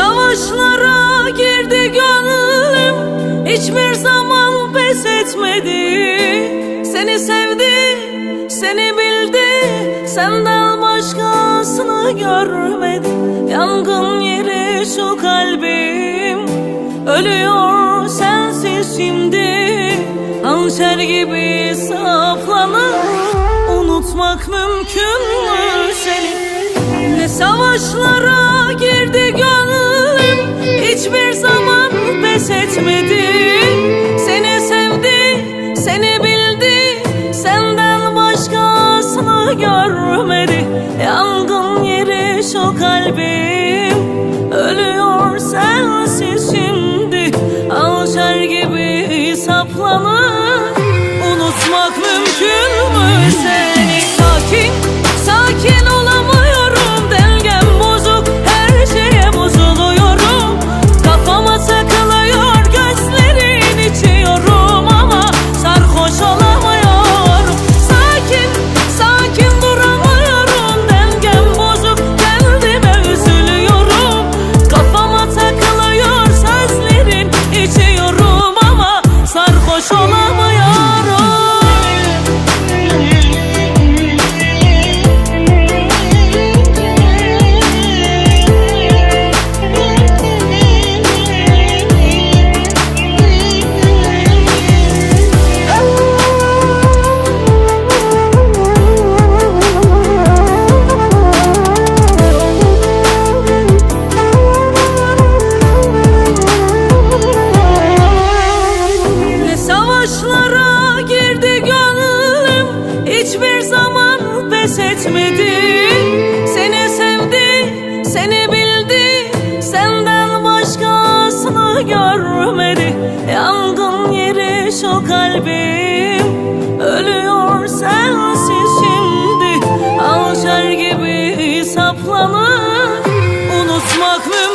savaşlara girdi gönlüm. Hiçbir zaman pes etmedi. Seni sevdi, seni bildi. Senden başkasını görmedi. Yangın yeri şu kalbim. Ölüyor sensiz şimdi. Hançer gibi saplanır Unutmak mümkün mü seni? Ne savaşlara girdi pes etmedi. Seni sevdi, seni bildi. Senden başkasını görmedi. Yangın yeri şu kalbim heves etmedi. Seni sevdi, seni bildi. Senden başkasını görmedi. Yangın yeri şu kalbim. Ölüyor sensiz şimdi. Alçar gibi saplanır. Unutmak mümkün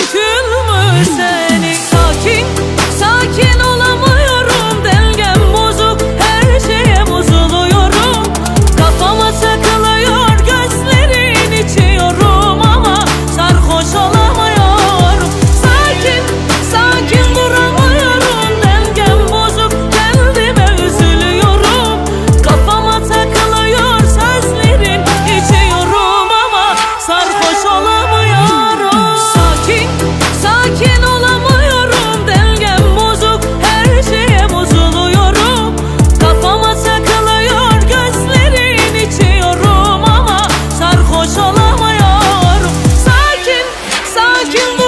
you